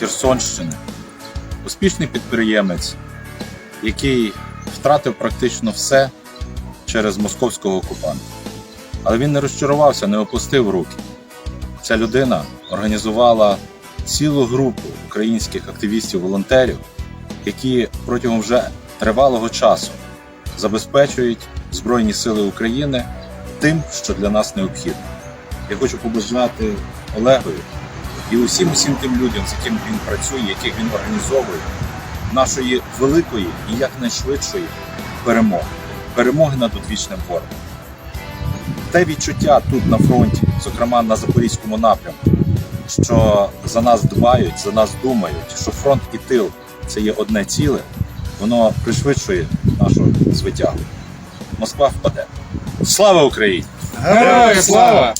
Херсонщини, успішний підприємець, який втратив практично все через московського окупанта. Але він не розчарувався, не опустив руки. Ця людина організувала цілу групу українських активістів-волонтерів, які протягом вже тривалого часу забезпечують Збройні Сили України тим, що для нас необхідно. Я хочу побажати Олегові і усім усім тим людям, з якими він працює, яких він організовує, нашої великої і якнайшвидшої перемоги, перемоги над одвічним ворогом. Те відчуття тут на фронті, зокрема на Запорізькому напрямку, що за нас дбають, за нас думають, що фронт і тил це є одне ціле, воно пришвидшує нашу звитягу. Москва впаде. Слава Україні! Героям слава!